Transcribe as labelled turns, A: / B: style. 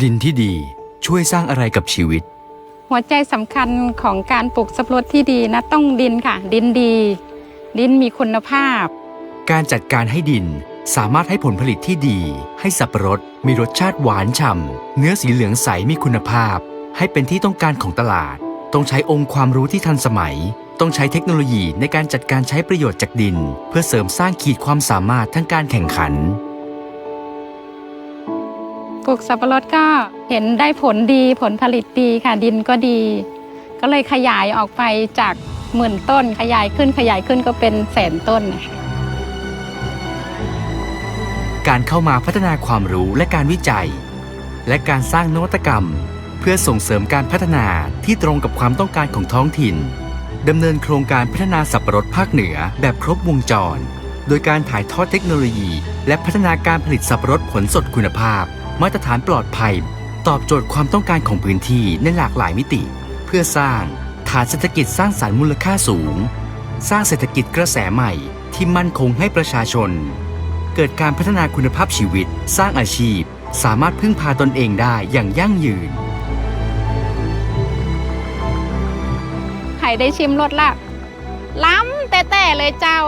A: ดินที่ดีช่วยสร้างอะไรกับชีวิต
B: หัวใจสำคัญของการปลูกสับปะรดที่ดีนะต้องดินค่ะ ดินดี ดินมีคุณภาพ
A: การจัดการให้ดินสามารถให้ผลผลิตที่ดี ให้สับปะรดมีรสชาติหวานฉ่ำเนื้อสีเหลืองใสมีคุณภาพ ให้เป็นที่ต้องการของตลาด ต้องใช้องค์ความรู้ที่ทันสมัย ต้องใช้เทคโนโลยีในการจัดการใช้ประโยชน์จากดิน เพื่อเสริมสร้างขีดความสามารถทั้งการแข่งขัน
B: ปลูกสับปะรดก็เห็นได้ผลดีผลผลิตดีค่ะดินก็ดี ก็เลยขยายออกไปจากหมื่นต้นขยายขึ้นขยายขึ้นก็เป็นแสนต้นนะคะ
A: การเข้ามาพัฒนาความรู้และการวิจัย และการสร้างนวัตกรรม เพื่อส่งเสริมการพัฒนาที่ตรงกับความต้องการของท้องถิ่นดำเนินโครงการพัฒนาสับปะรดภาคเหนือแบบครบวงจร โดยการถ่ายทอดเทคโนโลยี และพัฒนาการผลิตสับปะรดผลสดคุณภาพ มาตรฐานปลอดภัย ตอบโจทย์ความต้องการของพื้นที่ในหลากหลายมิติ เพื่อสร้างฐานเศรษฐกิจสร้างสรรค์มูลค่าสูง สร้างเศรษฐกิจกระแสใหม่ที่มั่นคงให้ประชาชน เกิดการพัฒนาคุณภาพชีวิต สร้างอาชีพ สามารถพึ่งพาตนเองได้อย่างยั่งยืน
B: ใครได้ชิมรสละล้ำแต่แต่เลยเจ้า